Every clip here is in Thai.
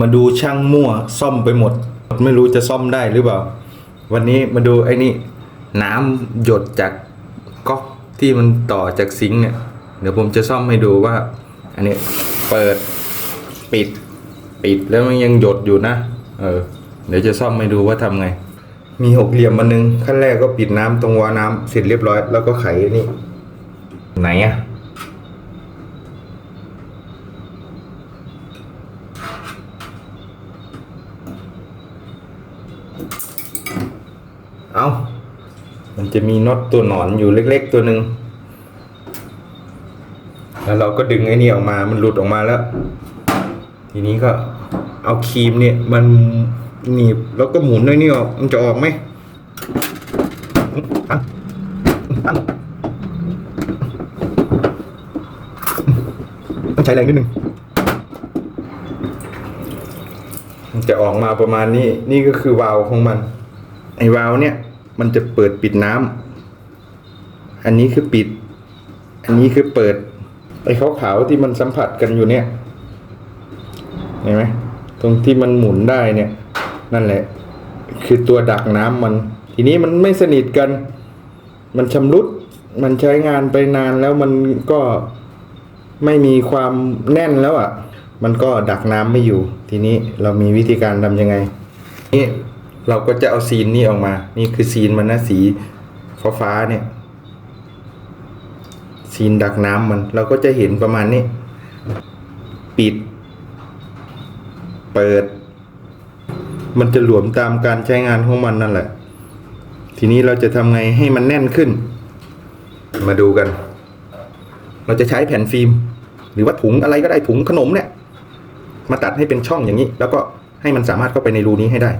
มาดูช่างมั่วซ่อมไปหมด ไม่รู้จะซ่อมได้หรือเปล่า วันนี้มาดูไอ้นี่ น้ำหยดจากก๊อกที่มันต่อจากซิงค์เนี่ย เดี๋ยวผมจะซ่อมให้ดูว่า อันนี้เปิดปิด ปิดแล้วมันยังหยดอยู่นะ เออ เดี๋ยวจะซ่อมให้ดูว่าทำไง มีหกเหลี่ยมมันนึงขั้นแรกก็ปิดน้ำตรงวาน้ำเสร็จเรียบร้อย แล้วก็ไขนี่ ไหนอะ เอามันจะมีน็อตตัวหนอนอยู่เล็ก ๆ ตัวหนึ่งแล้วเราก็ดึงไอ้นี่ออกมา มันหลุดออกมาแล้ว ทีนี้ก็เอาครีมเนี่ย มันหนีบแล้วก็หมุนไอ้นี่ออก มันจะออกไหมอังอังต้องใช้แรงนิดนึง มัน จะออกมาประมาณนี้ นี่ก็คือวาล์วของมัน ไอ้วาล์วเนี่ย มันจะเปิดปิดน้ำอันนี้คือปิด อันนี้คือเปิด ไอ้ขาวๆที่มันสัมผัสกันอยู่เนี่ยเห็นไหมตรงที่มันหมุนได้เนี่ย นั่นแหละ คือตัวดักน้ำมัน ทีนี้มันไม่สนิทกัน มันชำรุด มันใช้งานไปนานแล้วมันก็ไม่มีความแน่นแล้วอะ มันก็ดักน้ำไม่อยู่ ทีนี้เรามีวิธีการทำยังไง นี่เราก็จะเอาซีนนี่ออกมา นี่คือซีนมันนะสีฟ้าฟ้าเนี่ย ซีนดักน้ำมัน เราก็จะเห็นประมาณนี้ ปิด เปิด มันจะหลวมตามการใช้งานของมันนั่นแหละ ทีนี้เราจะทำไงให้มันแน่นขึ้น มาดูกัน เราจะใช้แผ่นฟิล์มหรือว่าถุงอะไรก็ได้ถุงขนมเนี่ย มาตัดให้เป็นช่องอย่างนี้ แล้วก็ให้มันสามารถเข้าไปในรูนี้ให้ได้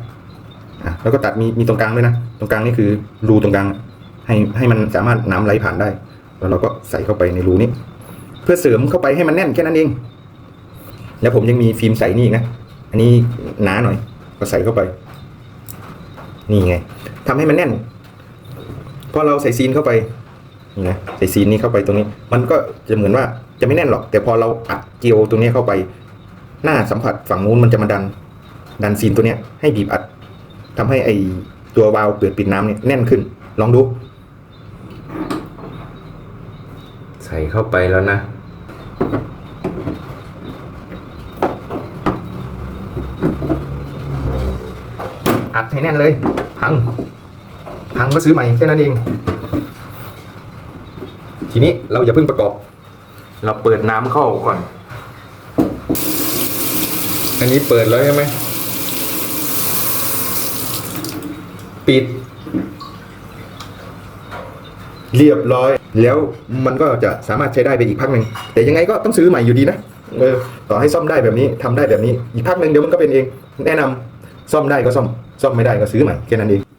อะแล้วก็ตัดมีมีตรงกลางด้วยนะ ตรงกลางนี่คือรูตรงกลาง ให้ให้มันสามารถน้ำไหลผ่านได้ แล้วเราก็ใส่เข้าไปในรูนี้ เพื่อเสริมเข้าไปให้มันแน่นแค่นั้นเอง แล้วผมยังมีฟิล์มใส่นี่อีกนะ อันนี้หนาหน่อย ก็ใส่เข้าไป นี่ไงทำให้มันแน่นพอเราใส่ซีนเข้าไปนี่นะใส่ซีนนี้เข้าไปตรงนี้ มันก็จะเหมือนว่าจะไม่แน่นหรอก แต่พอเราอัดเกลียวตรงนี้เข้าไป หน้าสัมผัสฝั่งนู้นมันจะมาดัน ดันซีนตัวเนี้ย ให้บีบอัดทำให้ไอตัววาล์วเปิดปิดน้ำเนี่ยแน่นขึ้น ลองดู ใส่เข้าไปแล้วนะอัดให้แน่นเลย พัง พังก็ซื้อใหม่แค่นั้นเอง ทีนี้เราอย่าเพิ่งประกอบ เราเปิดน้ำเข้าก่อน อันนี้เปิดแล้วใช่ไหม ปิด เรียบร้อย แล้วมันก็จะสามารถใช้ได้ไปอีกพักหนึ่งแต่ยังไงก็ต้องซื้อใหม่อยู่ดีนะเออต่อให้ซ่อมได้แบบนี้ทำได้แบบนี้ อีกพักหนึ่งเดี๋ยวมันก็เป็นเอง แนะนำซ่อมได้ก็ซ่อม ซ่อมไม่ได้ก็ซื้อใหม่แค่นั้นเอง